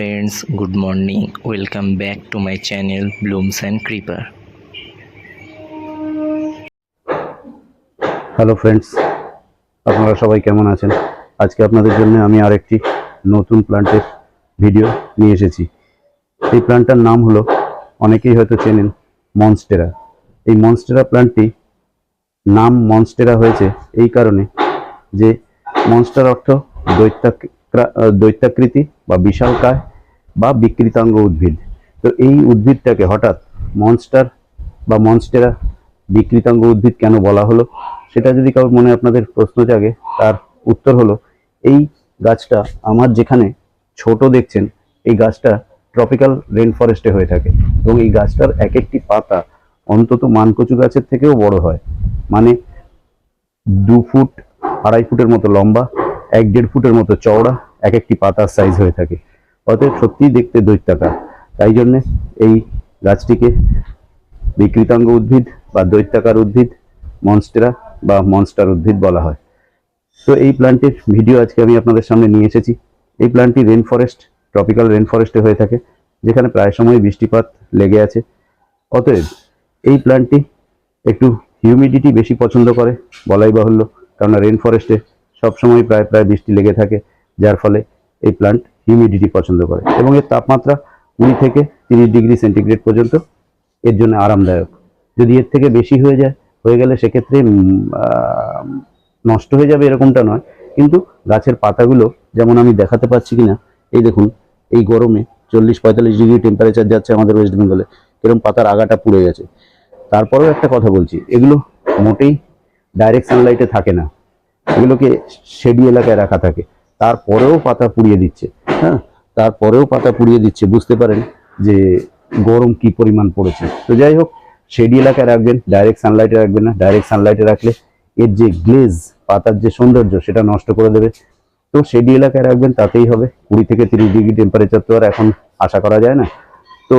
friends, good morning. Welcome back to my channel, blooms and creeper. Hello friends আপনারা সবাই কেমন আছেন? আজকে আপনাদের জন্য আমি আরেকটি নতুন প্ল্যান্টের ভিডিও নিয়ে এসেছি। এই প্ল্যান্টটার নাম হলো, অনেকেই হয়তো চেনেন মনস্টেরা এই মনস্টেরা প্ল্যান্টটি নাম মনস্টেরা হয়েছে এই কারণে যে মনস্টার অর্থ দৈত্যাকৃ- দৈত্যাকৃতি বা বিশালকায় বা বিকৃতাঙ্গ উদ্ভিদ। তো এই উদ্ভিদটাকে হঠাৎ মনস্টার বা মনস্টেরা বিকৃতাঙ্গ উদ্ভিদ কেন বলা হলো, সেটা যদি কারোর মনে আপনাদের প্রশ্ন জাগে, তার উত্তর হলো, এই গাছটা আমার যেখানে ছোট দেখছেন, এই গাছটা ট্রপিক্যাল রেন ফরেস্টে হয়ে থাকে এবং এই গাছটার এক একটি পাতা অন্তত মানকচু গাছের থেকেও বড় হয়। মানে দু ফুট, আড়াই ফুটের মতো লম্বা, এক দেড় ফুটের মতো চওড়া এক একটি পাতার সাইজ হয়ে থাকে। অতএব সত্যিই দেখতে দৈত্যাকার। তাই জন্যে এই গাছটিকে বিকৃতাঙ্গ উদ্ভিদ বা দৈত্যাকার উদ্ভিদ মনস্টেরা বা মনস্টার উদ্ভিদ বলা হয়। তো এই প্ল্যান্টের ভিডিও আজকে আমি আপনাদের সামনে নিয়ে এসেছি। এই প্ল্যান্টটি রেন ফরেস্ট ট্রপিক্যাল রেন ফরেস্টে হয়ে থাকে, যেখানে প্রায় সময় বৃষ্টিপাত লেগে আছে। অতএব এই প্ল্যান্টটি একটু হিউমিডিটি বেশি পছন্দ করে, বলাই বাহুল্য, কেননা রেন ফরেস্টে সবসময় প্রায় প্রায় বৃষ্টি লেগে থাকে, যার ফলে এই প্ল্যান্ট হিউমিডিটি পছন্দ করে এবং এর তাপমাত্রা কুড়ি থেকে তিরিশ ডিগ্রি সেন্টিগ্রেড পর্যন্ত। এর জন্য আরামদায়ক। যদি এর থেকে বেশি হয়ে যায়, হয়ে গেলে সেক্ষেত্রে নষ্ট হয়ে যাবে এরকমটা নয়। কিন্তু গাছের পাতাগুলো যেমন আমি দেখাতে পাচ্ছি কিনা, এই দেখুন, এই গরমে চল্লিশ পঁয়তাল্লিশ ডিগ্রি টেম্পারেচার যাচ্ছে আমাদের ওয়েস্ট বেঙ্গলে এরকম পাতার আগাটা পুড়ে গেছে। তারপরেও একটা কথা বলছি, এগুলো মোটেই ডাইরেক্ট সানলাইটে থাকে না। এগুলোকে শেডি এলাকায় রাখা থাকে। তারপরেও পাতা পুড়িয়ে দিচ্ছে হ্যাঁ? তারপরেও পাতা পুড়িয়ে দিচ্ছে, বুঝতে পারেন যে গরম কি পরিমাণ পড়েছে। তো যাই হোক, শেডি এলাকায় রাখবেন ডাইরেক্ট সানলাইটে রাখবেন না ডাইরেক্ট সানলাইটে রাখলে এর যে গ্লেজ পাতার যে সৌন্দর্য, সেটা নষ্ট করে দেবে। তো শেডি এলাকায় রাখবেন, তাতেই হবে। কুড়ি থেকে তিরিশ ডিগ্রি টেম্পারেচার তো আর এখন আশা করা যায় না। তো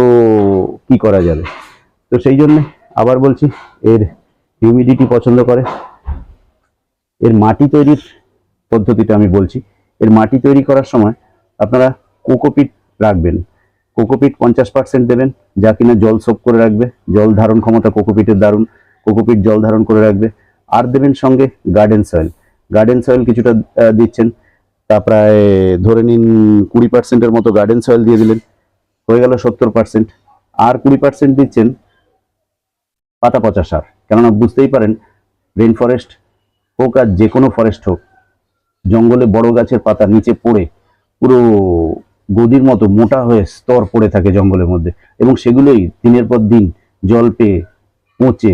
কি করা যাবে? তো সেই জন্য আবার বলছি, এর হিউমিডিটি পছন্দ করে। এর মাটি তৈরির পদ্ধতিটা আমি বলছি। এর মাটি তৈরি করার সময় আপনারা কোকোপিট রাখবেন। কোকোপিট পঞ্চাশ পার্সেন্ট দেবেন, যা কিনা জল সোপ করে রাখবে, জল ধারণ ক্ষমতা কোকোপিটের দারুণ, কোকোপিট জল ধারণ করে রাখবে। আর দেবেন সঙ্গে গার্ডেন সয়েল গার্ডেন সয়েল কিছুটা দিচ্ছেন, তা প্রায় ধরে নিন কুড়ি পার্সেন্টের মতো গার্ডেন সয়েল দিয়ে দিলেন, হয়ে গেল সত্তর পার্সেন্ট আর কুড়ি পার্সেন্ট দিচ্ছেন পাতা পচা সার। কেননা বুঝতেই পারেন রেন ফরেস্ট হোক আর যে কোনো ফরেস্ট হোক জঙ্গলে বড় গাছের পাতা নিচে পড়ে পুরো গদির মতো মোটা হয়ে স্তর পড়ে থাকে জঙ্গলের মধ্যে এবং সেগুলোই দিনের পর দিন জল পেয়ে পচে।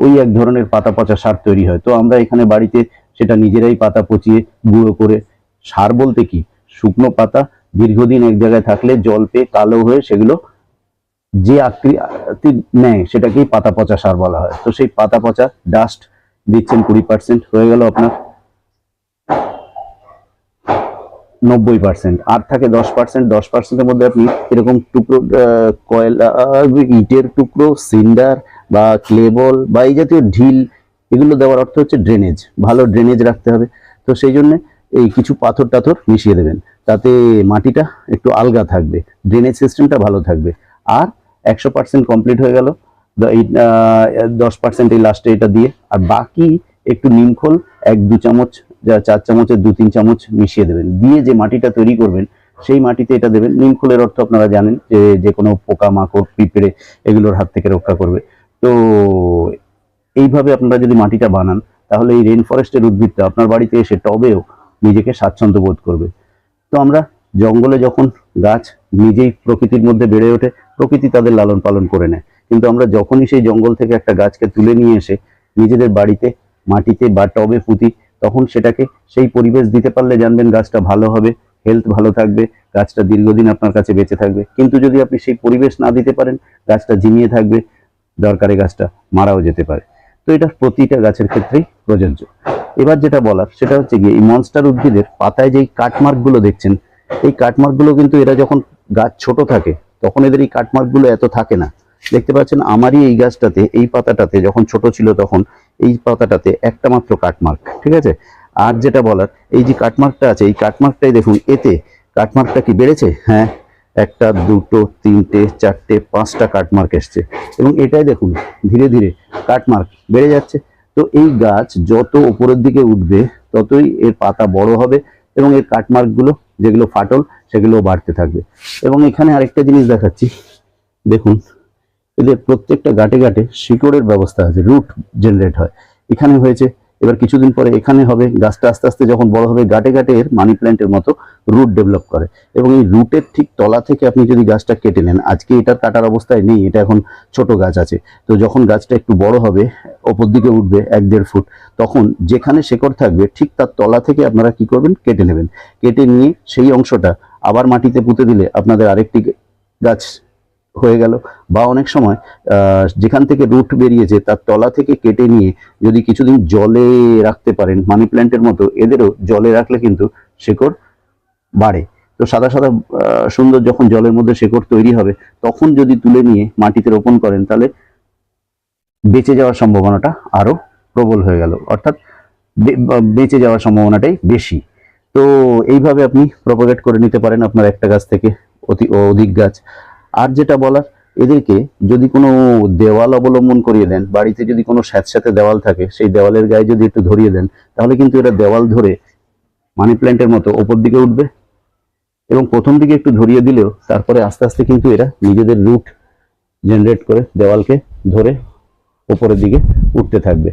ওই এক ধরনের পাতা পচা সার তৈরি হয়। তো আমরা এখানে বাড়িতে সেটা নিজেরাই পাতা পচিয়ে গুঁড়ো করে, সার বলতে কি? শুকনো পাতা দীর্ঘদিন এক জায়গায় থাকলে জল পেয়ে কালো হয়ে সেগুলো যে আকৃতি নেয় সেটাকেই পাতা পচা সার বলা হয়। তো সেই পাতা পচা ডাস্ট দিচ্ছেন কুড়ি পার্সেন্ট হয়ে গেল আপনার নব্বই পার্সেন্ট আর থাকে দশ পার্সেন্ট দশ পার্সেন্টের মধ্যে আপনি এরকম টুকরো কয়লা ইটের টুকরো সিন্ডার বা ক্লেবল বা এই জাতীয় ঢিল, এগুলো দেওয়ার অর্থ হচ্ছে ড্রেনেজ ভালো ড্রেনেজ রাখতে হবে। তো সেই জন্য এই কিছু পাথর টাথর মিশিয়ে দেবেন। তাতে মাটিটা একটু আলগা থাকবে। ড্রেনেজ সিস্টেমটা ভালো থাকবে। আর একশো পার্সেন্ট কমপ্লিট হয়ে গেল। দশ পার্সেন্ট এই লাস্টে এটা দিয়ে। আর বাকি একটু নিমখোল, এক দু চামচ যা চার চামচের দু তিন চামচ মিশিয়ে দেবেন। দিয়ে যে মাটিটা তৈরি করবেন, সেই মাটিতে এটা দেবেন। নিমখোলের অর্থ আপনারা জানেন যে যে কোনো পোকা মাকড় পিঁপড়ে এগুলোর হাত থেকে রক্ষা করবে। তো এইভাবে আপনারা যদি মাটিটা বানান, তাহলে এই রেন ফরেস্টের উদ্ভিদটা আপনার বাড়িতে এসে টবেও নিজেকে স্বাচ্ছন্দ্য বোধ করবে। তো আমরা জঙ্গলে যখন গাছ নিজেই প্রকৃতির মধ্যে বেড়ে ওঠে, প্রকৃতি তাদের লালন পালন করে নেয়। কিন্তু আমরা যখনই সেই জঙ্গল থেকে একটা গাছকে তুলে নিয়ে এসে নিজেদের বাড়িতে, মাটিতে বা টবে পুঁতি তখন সেটাকে সেই পরিবেশ দিতে পারলে জানবেন গাছটা ভালো হবে হেলথ ভালো থাকবে, গাছটা দীর্ঘদিন আপনার কাছে বেঁচে থাকবে। কিন্তু যদি আপনি সেই পরিবেশ না দিতে পারেন, গাছটা ঝিমিয়ে থাকবে, দরকারে গাছটা মারাও যেতে পারে। তো এটা প্রতিটা গাছের ক্ষেত্রেই প্রযোজ্য। এবার যেটা বলার, সেটা হচ্ছে গিয়ে এই মনস্টার উদ্ভিদের পাতায় যেই কাটমার্কগুলো দেখছেন, এই কাটমার্কগুলো কিন্তু এরা যখন গাছ ছোট থাকে, তখন এদের এই কাটমার্কগুলো এত থাকে না। দেখতে পাচ্ছেন, আমারই এই গাছটাতে, এই পাতাটাতে যখন ছোট ছিল তখন এই পাতাটাতে একটা মাত্র কাটমার্ক ঠিক আছে? আর যেটা বলার, এই যে কাটমার্কটা আছে, এই কাটমার্কটাই দেখুন, এতে কাটমার্কটা কি বেড়েছে? হ্যাঁ একটা, দুটো, তিনটে, চারটে, পাঁচটা কাটমার্ক এসছে। এবং এটাই দেখুন, ধীরে ধীরে কাটমার্ক বেড়ে যাচ্ছে। তো এই গাছ যত উপরের দিকে উঠবে, ততই এর পাতা বড় হবে এবং এর কাটমার্কগুলো যেগুলো ফাটল সেগুলো বাড়তে থাকবে। এবং এখানে আরেকটা জিনিস দেখাচ্ছি। দেখুন এদের প্রত্যেকটা গাটে গাটে শিকড়ের ব্যবস্থা আছে রুট জেনারেট হয়। এখানে হয়েছে। এবার কিছুদিন পরে এখানে হবে, গাছটা আস্তে আস্তে যখন বড় হবে গাটে গাটে এর মানি প্ল্যান্টের মতো রুট ডেভেলপ করে। এবং এই রুটের ঠিক তলা থেকে আপনি যদি গাছটা কেটে নেন, আজকে এটা কাটার অবস্থায় নেই, এটা এখন ছোট গাছ আছে। তো যখন গাছটা একটু বড় হবে, ওপর দিকে উঠবে এক দেড় ফুট, তখন যেখানে শেকড় থাকবে, ঠিক তার তলা থেকে আপনারা কি করবেন? কেটে নেবেন। কেটে নিয়ে সেই অংশটা আবার মাটিতে পুঁতে দিলে আপনাদের আরেকটি গাছ হয়ে গেল। বা অনেক সময় যেখান থেকে রুট বেরিয়েছে, তার তলা থেকে কেটে নিয়ে যদি কিছুদিন জলে রাখতে পারেন মানি প্ল্যান্টের মতো, এদেরও জলে রাখলে কিন্তু শেকড় বাড়ে। তো সাদা সাদা সুন্দর যখন জলের মধ্যে শেকড় তৈরি হবে, তখন যদি তুলে নিয়ে মাটিতে রোপণ করেন, তাহলে বেঁচে যাওয়ার সম্ভাবনাটা আরও প্রবল হয়ে গেল। অর্থাৎ বেঁচে যাওয়ার সম্ভাবনাটাই বেশি। তো এইভাবে আপনি প্রপোগেট করে নিতে পারেন আপনার একটা গাছ থেকে অতি, অধিক গাছ। আর যেটা বলার, এদেরকে যদি কোনো দেওয়াল অবলম্বন করিয়ে দেন, বাড়িতে যদি কোনো স্যাঁতস্যাঁতে দেওয়াল থাকে, সেই দেওয়ালের গায়ে যদি একটু ধরিয়ে দেন, তাহলে কিন্তু এরা দেওয়াল ধরে মানি প্ল্যান্টের মতো ওপর দিকে উঠবে এবং প্রথম দিকে একটু ধরিয়ে দিলেও তারপরে আস্তে আস্তে কিন্তু এরা নিজেদের রুট জেনারেট করে দেওয়ালকে ধরে ওপরের দিকে উঠতে থাকবে।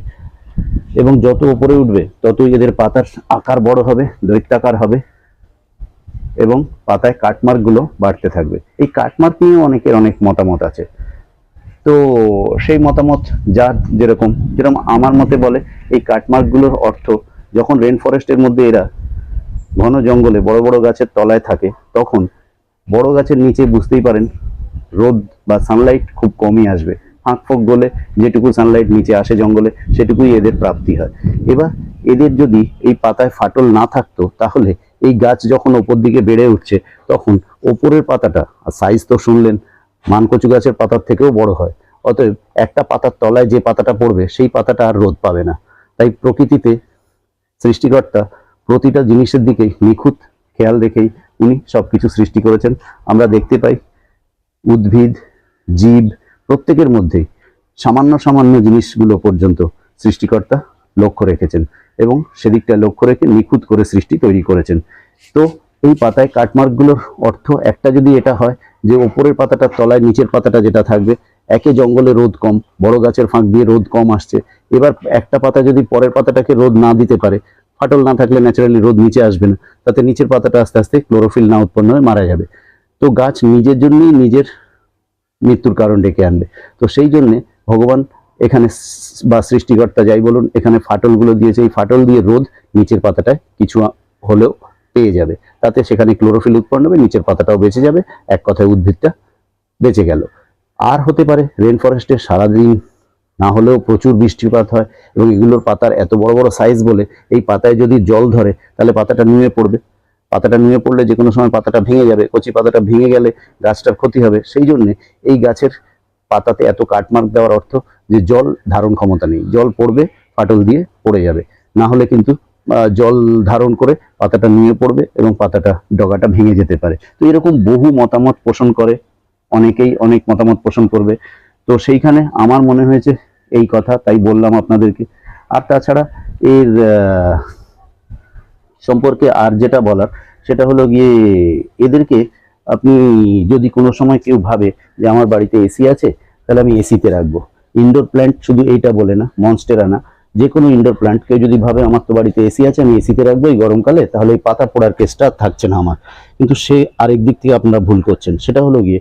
এবং যত উপরে উঠবে, ততই এদের পাতার আকার বড় হবে, দৈত্যাকার হবে। এবং পাতায় কাটমার্কগুলো বাড়তে থাকবে। এই কাটমার্ক নিয়ে অনেকের অনেক মতামত আছে। তো সেই মতামত যার যেরকম যেরকম আমার মতে বলে, এই কাটমার্কগুলোর অর্থ যখন রেন ফরেস্টের মধ্যে এরা ঘন জঙ্গলে বড় বড় গাছের তলায় থাকে, তখন বড় গাছের নিচে বুঝতেই পারেন রোদ বা সানলাইট খুব কমই আসবে। ফাঁক ফোঁক গলে যেটুকু সানলাইট নিচে আসে জঙ্গলে, সেটুকুই এদের প্রাপ্তি হয়। এবার এদের যদি এই পাতায় ফাটল না থাকতো, তাহলে এই গাছ যখন ওপর দিকে বেড়ে উঠছে, তখন ওপরের পাতাটা, আর সাইজ তো শুনলেন, মানকচু গাছের পাতার থেকেও বড় হয়। অতএব একটা পাতার তলায় যে পাতাটা পড়বে, সেই পাতাটা আর রোদ পাবে না। তাই প্রকৃতিতে সৃষ্টিকর্তা প্রতিটা জিনিসের দিকেই নিখুঁত খেয়াল রেখেই উনি সব কিছু সৃষ্টি করেছেন। আমরা দেখতে পাই, উদ্ভিদ, জীব, প্রত্যেকের মধ্যেই সামান্য সামান্য জিনিসগুলো পর্যন্ত সৃষ্টিকর্তা লক্ষ্য রেখেছেন। এবং সেদিকটা লক্ষ্য রেখে নিখুঁত করে সৃষ্টি তৈরি করেছেন। তো এই পাতায় কাটমার্কগুলোর অর্থ একটা যদি এটা হয় যে ওপরের পাতাটার তলায়, নিচের পাতাটা যেটা থাকবে, একে জঙ্গলে রোদ কম, বড় গাছের ফাঁক দিয়ে রোদ কম আসছে। এবার একটা পাতা যদি পরের পাতাটাকে রোদ না দিতে পারে, ফাটল না থাকলে ন্যাচারালি রোদ নিচে আসবে না, তাতে নিচের পাতাটা আস্তে আস্তে ক্লোরোফিল না উৎপন্ন হয়ে মারা যাবে। তো গাছ নিজের জন্যই নিজের মৃত্যুর কারণ ডেকে আনবে। তো সেই জন্যে ভগবান এখানে বা সৃষ্টিকর্তা যাই বলুন, এখানে ফাটলগুলো দিয়েছে। এই ফাটল দিয়ে রোদ নিচের পাতাটায় কিছু হলেও পেয়ে যাবে। তাতে সেখানে ক্লোরোফিল উৎপন্ন হবে, নিচের পাতাটাও বেঁচে যাবে। এক কথায় উদ্ভিদটা বেঁচে গেল। আর হতে পারে রেন ফরেস্টে সারাদিন না হলেও প্রচুর বৃষ্টিপাত হয় এবং এগুলোর পাতার এত বড় বড় সাইজ বলে এই পাতায় যদি জল ধরে, তাহলে পাতাটা নুয়ে পড়বে। পাতাটা নুয়ে পড়লে যে কোনো সময় পাতাটা ভেঙে যাবে, কচি পাতাটা ভেঙে গেলে গাছটার ক্ষতি হবে। সেই জন্যে এই গাছের পাতাতে এত কাটমার্ক দেওয়ার অর্থ যে জল ধারণ ক্ষমতা নেই। জল পড়বে, ফাটল দিয়ে পড়ে যাবে। না হলে কিন্তু জল ধারণ করে পাতাটা নিয়ে পড়বে এবং পাতাটা, ডগাটা ভেঙে যেতে পারে। তো এরকম বহু মতামত পোষণ করে। অনেকেই অনেক মতামত পোষণ করবে। তো সেইখানে আমার মনে হয়েছে এই কথা, তাই বললাম আপনাদেরকে। আর তাছাড়া এর সম্পর্কে আর যেটা বলার, সেটা হলো গিয়ে এদেরকে আপনি যদি কোনো সময় কেউ ভাবে যে আমার বাড়িতে এসি আছে, তাহলে আমি এসিতে রাখব। ইনডোর প্ল্যান্ট শুধু এইটা বলে না মনস্টেরা না যে কোনো ইনডোর প্ল্যান্ট কেউ যদি ভাবে আমার তো বাড়িতে এসি আছে, আমি এসিতে রাখব এই গরমকালে, তাহলে এই পাতা পড়ার কেসটা থাকছে না আমার। কিন্তু সে আরেক দিক থেকে আপনারা ভুল করছেন। সেটা হলো গিয়ে,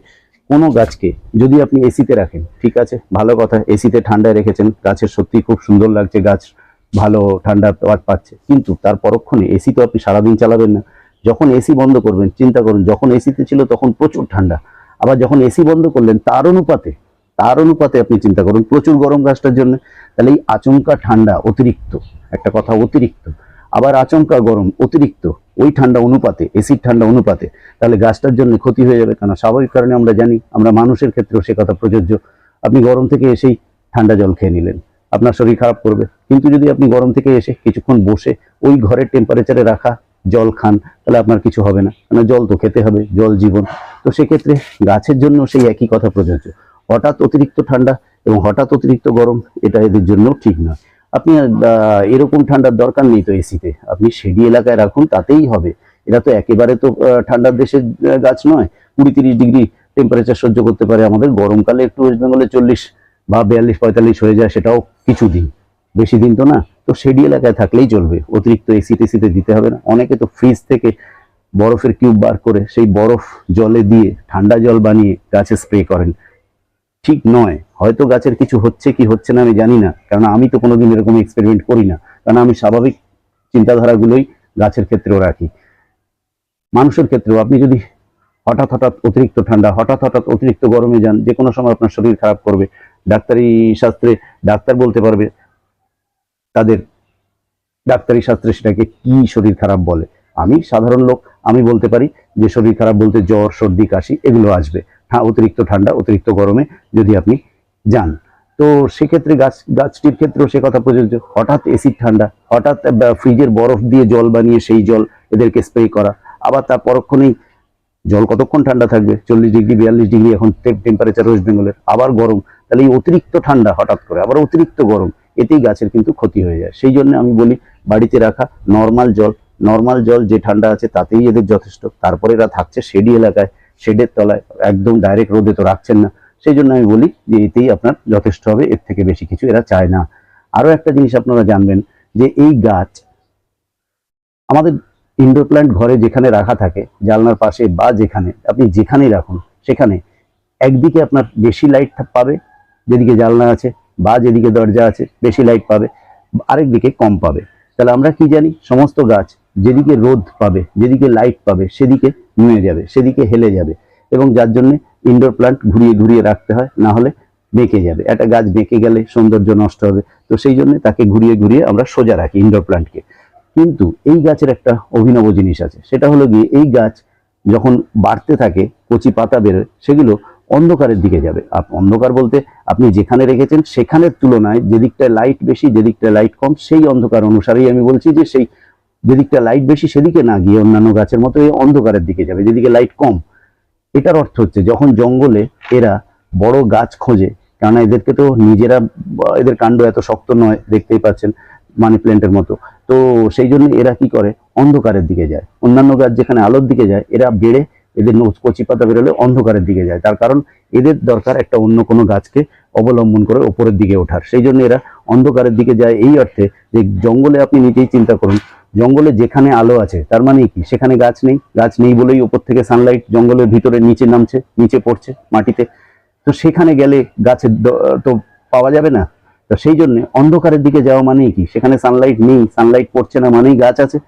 কোনো গাছকে যদি আপনি এসিতে রাখেন, ঠিক আছে? ভালো কথা, এসিতে ঠান্ডায় রেখেছেন, গাছের সত্যি খুব সুন্দর লাগছে, গাছ ভালো ঠান্ডা পাচ্ছে। কিন্তু তার পরক্ষণে এসি তো আপনি সারাদিন চালাবেন না। যখন এসি বন্ধ করবেন, চিন্তা করুন, যখন এসিতে ছিল তখন প্রচুর ঠান্ডা। আবার যখন এসি বন্ধ করলেন, তার অনুপাতে তার অনুপাতে আপনি চিন্তা করুন, প্রচুর গরম গাছটার জন্য, তাহলে এই আচমকা ঠান্ডা অতিরিক্ত, একটা কথা, অতিরিক্ত। আবার আচমকা গরম, অতিরিক্ত, ওই ঠান্ডা অনুপাতে এসির ঠান্ডা অনুপাতে, তাহলে গাছটার জন্য ক্ষতি হয়ে যাবে কারণ স্বাভাবিক কারণে আমরা জানি, আমরা মানুষের ক্ষেত্রেও সে কথা প্রযোজ্য। আপনি গরম থেকে এসেই ঠান্ডা জল খেয়ে নিলেন, আপনার শরীর খারাপ করবে। কিন্তু যদি আপনি গরম থেকে এসে কিছুক্ষণ বসে ওই ঘরের টেম্পারেচারে রাখা জল খান, তাহলে আপনার কিছু হবে না। কেন জল তো খেতে হবে, জল জীবন। তো সেক্ষেত্রে গাছের জন্য সেই একই কথা প্রযোজ্য। হঠাৎ অতিরিক্ত ঠান্ডা এবং হঠাৎ অতিরিক্ত গরম, এটা এদের জন্য ঠিক নয়। আপনি এরকম ঠান্ডার দরকার নেই তো এসিতে। আপনি সেডি এলাকায় রাখুন, তাতেই হবে। এরা তো একেবারে তো ঠান্ডার দেশের গাছ নয়। কুড়ি তিরিশ ডিগ্রি টেম্পারেচার সহ্য করতে পারে আমাদের। গরমকালে একটু ওয়েস্ট বেঙ্গলে চল্লিশ বা বিয়াল্লিশ পঁয়তাল্লিশ হয়ে যায়, সেটাও কিছু দিন বেশি দিন তো না। তো সেডি এলাকায় থাকলেই চলবে। অতিরিক্ত এসি টেসিতে দিতে হবে না। অনেকে তো ফ্রিজ থেকে বরফের কিউব বার করে সেই বরফ জলে দিয়ে ঠান্ডা জল বানিয়ে গাছে স্প্রে করেন। ঠিক নয়। হয়তো গাছের কিছু হচ্ছে কি হচ্ছে না আমি জানি না। কারণ আমি তো কোনোদিন এরকম এক্সপেরিমেন্ট করি না। কারণ আমি স্বাভাবিক চিন্তাধারাগুলোই গাছের ক্ষেত্রেও রাখি। মানুষের ক্ষেত্রেও। আপনি যদি হঠাৎ হঠাৎ অতিরিক্ত ঠান্ডা, হঠাৎ হঠাৎ অতিরিক্ত গরমে যান যে কোনো সময় আপনার শরীর খারাপ করবে। ডাক্তারি শাস্ত্রে ডাক্তার বলতে পারবে তাদের ডাক্তারি শাস্ত্রে সেটাকে কি শরীর খারাপ বলে? আমি সাধারণ লোক, আমি বলতে পারি যে শরীর খারাপ বলতে জ্বর, সর্দি, কাশি এগুলো আসবে। হ্যাঁ অতিরিক্ত ঠান্ডা, অতিরিক্ত গরমে যদি আপনি যান। তো সেক্ষেত্রে গাছ, গাছটির ক্ষেত্রেও সে কথা প্রযোজ্য। হঠাৎ এসিড ঠান্ডা, হঠাৎ ফ্রিজের বরফ দিয়ে জল বানিয়ে সেই জল এদেরকে স্প্রে করা। আবার তার পরক্ষণেই জল কতক্ষণ ঠান্ডা থাকবে? চল্লিশ ডিগ্রি, বিয়াল্লিশ ডিগ্রি, এখন টেম্পারেচার ওয়েস্ট বেঙ্গলের আবার গরম, তাহলে এই অতিরিক্ত ঠান্ডা হঠাৎ করে, আবার অতিরিক্ত গরম। এতেই গাছের কিন্তু ক্ষতি হয়ে যায়। সেই জন্য আমি বলি, বাড়িতে রাখা নর্মাল জল। নর্মাল জল যে ঠান্ডা আছে তাতেই এদের যথেষ্ট। তারপরে এরা থাকছে শেডি এলাকায়। শেডের তলায় একদম ডাইরেক্ট রোদে তো রাখছেন না। সেই জন্য আমি বলি যে এতেই আপনার যথেষ্ট হবে, এর থেকে বেশি কিছু এরা চায় না। আরও একটা জিনিস আপনারা জানবেন যে এই গাছ আমাদের ইনডোর প্ল্যান্ট ঘরে যেখানে রাখা থাকে জানলার পাশে বা যেখানে, আপনি যেখানেই রাখুন, সেখানে একদিকে আপনার বেশি লাইট পাবে, যেদিকে জানলা আছে বা যেদিকে দরজা আছে, বেশি লাইট পাবে, আরেক দিকে কম পাবে। তাহলে আমরা কি জানি? সমস্ত গাছ যেদিকে রোদ পাবে, যেদিকে লাইট পাবে, সেদিকে নুয়ে যাবে, সেদিকে হেলে যাবে। এবং যার জন্য ইনডোর প্লান্ট ঘুরিয়ে ঘুরিয়ে রাখতে হয়, না হলে বেঁকে যাবে। একটা গাছ বেঁকে গেলে সৌন্দর্য নষ্ট হবে। তো সেই জন্য তাকে ঘুরিয়ে ঘুরিয়ে আমরা সোজা রাখি ইনডোর প্ল্যান্টকে কিন্তু এই গাছের একটা অভিনব জিনিস আছে। সেটা হলো গিয়ে এই গাছ যখন বাড়তে থাকে, কচি পাতা বেরোয়, সেগুলো অন্ধকারের দিকে যাবে। অন্ধকার বলতে আপনি যেখানে রেখেছেন সেখানের তুলনায় যেদিকটায় লাইট বেশি যেদিকটায় লাইট কম, সেই অন্ধকার অনুসারেই আমি বলছি যে সেই যেদিকটা লাইট বেশি সেদিকে না গিয়ে অন্যান্য গাছের মতো এই অন্ধকারের দিকে যাবে, যেদিকে লাইট কম। এটার অর্থ হচ্ছে যখন জঙ্গলে এরা বড় গাছ খোঁজে, কেননা এদেরকে তো নিজেরা এদের কাণ্ড এত শক্ত নয়, দেখতেই পাচ্ছেন মানি প্ল্যান্টের মতো। তো সেই জন্য এরা কি করে? অন্ধকারের দিকে যায়। অন্যান্য গাছ যেখানে আলোর দিকে যায়, এরা বেড়ে এদের কচি পাতা বেরোলে অন্ধকারের দিকে যায়। তার কারণ এদের দরকার একটা অন্য কোনো গাছকে অবলম্বন করে ওপরের দিকে ওঠার। সেই জন্য এরা অন্ধকারের দিকে যায় এই অর্থে যে জঙ্গলে আপনি নিজেই চিন্তা করুন, জঙ্গলে যেখানে আলো আছে, তার মানে কি? সেখানে গাছ নেই। গাছ নেই বলেই ওপর থেকে সানলাইট জঙ্গলের ভিতরে নিচে নামছে, নিচে পড়ছে মাটিতে। তো সেখানে গেলে গাছের তো পাওয়া যাবে না। তো সেই জন্য অন্ধকারের দিকে যাওয়া মানেই কি? সেখানে সানলাইট নেই সানলাইট পড়ছে না মানেই গাছ আছে।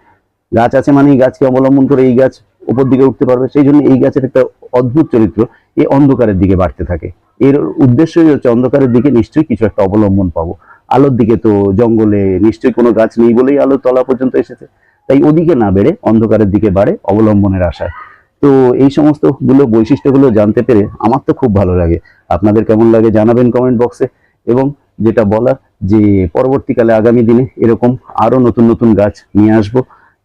গাছ আছে মানেই গাছকে অবলম্বন করে এই গাছ উপর দিকে উঠতে পারবে। সেই জন্য এই গাছের একটা অদ্ভুত চরিত্র এই অন্ধকারের দিকে বাড়তে থাকে। এর উদ্দেশ্যই হচ্ছে অন্ধকারের দিকে নিশ্চয়ই কিছু একটা অবলম্বন পাবো। আলোর দিকে তো জঙ্গলে নিশ্চয়ই কোনো গাছ নেই বলেই আলো তলা পর্যন্ত এসেছে। তাই ওদিকে না বেড়ে অন্ধকারের দিকে বাড়ে অবলম্বনের আশায়। তো এই সমস্তগুলো বৈশিষ্ট্যগুলো জানতে পেরে আমার তো খুব ভালো লাগে। আপনাদের কেমন লাগে জানাবেন কমেন্ট বক্সে এবং যেটা বলার যে পরবর্তীকালে আগামী দিনে এরকম আরও নতুন নতুন গাছ নিয়ে আসব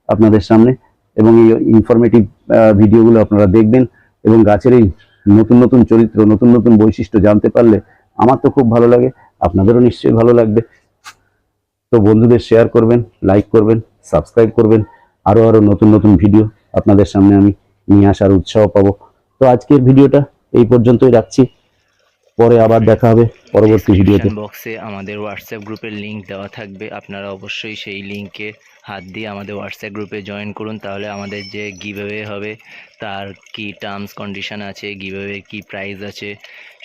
আপনাদের সামনে। এবং এই ইনফরমেটিভ ভিডিওগুলো আপনারা দেখবেন এবং গাছের এই নতুন নতুন চরিত্র, নতুন নতুন বৈশিষ্ট্য জানতে পারলে আমার তো খুব ভালো লাগে, আপনাদেরও নিশ্চয়ই ভালো লাগবে। তো বন্ধুদের শেয়ার করবেন লাইক করবেন সাবস্ক্রাইব করবেন, আরও আরও নতুন নতুন ভিডিও আপনাদের সামনে আমি নিয়ে আসার উৎসাহ পাবো। তো আজকের ভিডিওটা এই পর্যন্তই রাখছি। পরে আবার দেখা হবে পরবর্তী ভিডিওতে। বক্সে আমাদের হোয়াটসঅ্যাপ গ্রুপের লিংক দেওয়া থাকবে। আপনারা অবশ্যই সেই লিংকে হাত দিয়ে আমাদের হোয়াটসঅ্যাপ গ্রুপে জয়েন করুন তাহলে আমাদের যে গিভঅ্যাওয়ে হবে তার কি টার্মস কন্ডিশন আছে গিভঅ্যাওয়ে কি প্রাইস আছে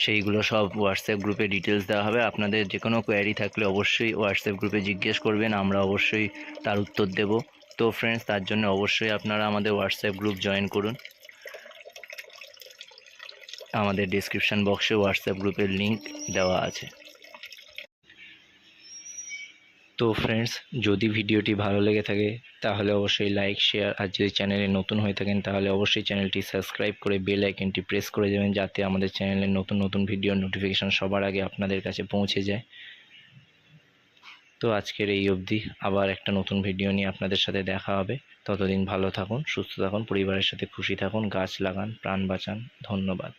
সেইগুলো সব হোয়াটসঅ্যাপ গ্রুপে ডিটেলস দেওয়া হবে। আপনাদের যে কোনো কোয়ারি থাকলে অবশ্যই হোয়াটসঅ্যাপ গ্রুপে জিজ্ঞেস করবেন আমরা অবশ্যই তার উত্তর দেব। তো ফ্রেন্ডস তার জন্য অবশ্যই আপনারা আমাদের হোয়াটসঅ্যাপ গ্রুপ জয়েন করুন। আমাদের ডিসক্রিপশন বক্সে হোয়াটসঅ্যাপ গ্রুপের লিংক দেওয়া আছে। তো ফ্রেন্ডস যদি ভিডিওটি ভালো লেগে থাকে, তাহলে অবশ্যই লাইক শেয়ার আর যদি চ্যানেলে নতুন হয়ে থাকেন, তাহলে অবশ্যই চ্যানেলটি সাবস্ক্রাইব করে বেল আইকনটি প্রেস করে দেবেন, যাতে আমাদের চ্যানেলের নতুন নতুন ভিডিও নোটিফিকেশান সবার আগে আপনাদের কাছে পৌঁছে যায়। তো আজকের এই অবধি আবার একটা নতুন ভিডিও নিয়ে আপনাদের সাথে দেখা হবে। ততদিন ভালো থাকুন, সুস্থ থাকুন, পরিবারের সাথে খুশি থাকুন, গাছ লাগান, প্রাণ বাঁচান, ধন্যবাদ।